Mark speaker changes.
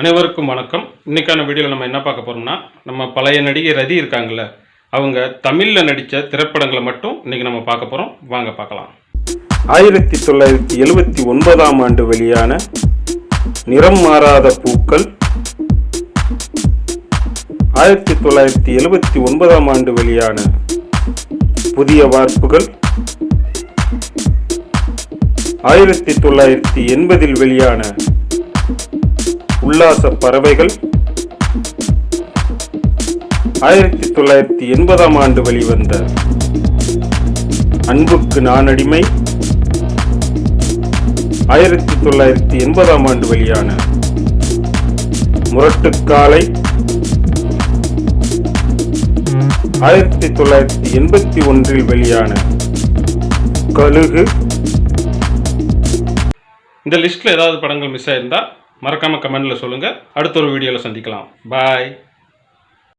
Speaker 1: அனைவருக்கும் வணக்கம். இன்றைக்கான வீடியோவில் நம்ம என்ன பார்க்க போகிறோம்னா நம்ம பழைய நடிகை ரதி இருக்காங்கள அவங்க தமிழில் நடித்த திரைப்படங்களை மட்டும் இன்னைக்கு நம்ம பார்க்க போகிறோம் வாங்க பார்க்கலாம்.
Speaker 2: ஆயிரத்தி தொள்ளாயிரத்தி எழுபத்தி ஒன்பதாம் ஆண்டு வெளியான நிறம் மாறாத பூக்கள். ஆயிரத்தி தொள்ளாயிரத்தி எழுபத்தி ஒன்பதாம் ஆண்டு வெளியான புதிய வார்ப்புகள். ஆயிரத்தி தொள்ளாயிரத்தி எண்பதில் வெளியான உல்லாச பறவைகள். ஆயிரத்தி தொள்ளாயிரத்தி எண்பதாம் ஆண்டு வெளிவந்த அன்புக்கு நானடிமை. ஆயிரத்தி தொள்ளாயிரத்தி எண்பதாம் ஆண்டு வெளியான முரட்டுக்காலை. ஆயிரத்தி தொள்ளாயிரத்தி எண்பத்தி ஒன்றில் வெளியான கழுகு.
Speaker 1: இந்த லிஸ்ட்டில் ஏதாவது படங்கள் மிஸ் ஆயிருந்தா மறக்காமல் கமெண்டில் சொல்லுங்கள் அடுத்த ஒரு வீடியோவில் சந்திக்கலாம். பாய்